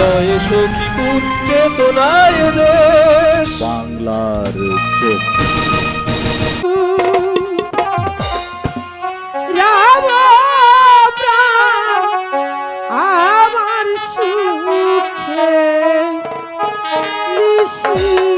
হৃদয়ে সখীপুর চেতনায় দেশ বাংলার আমার সুখে নিশি।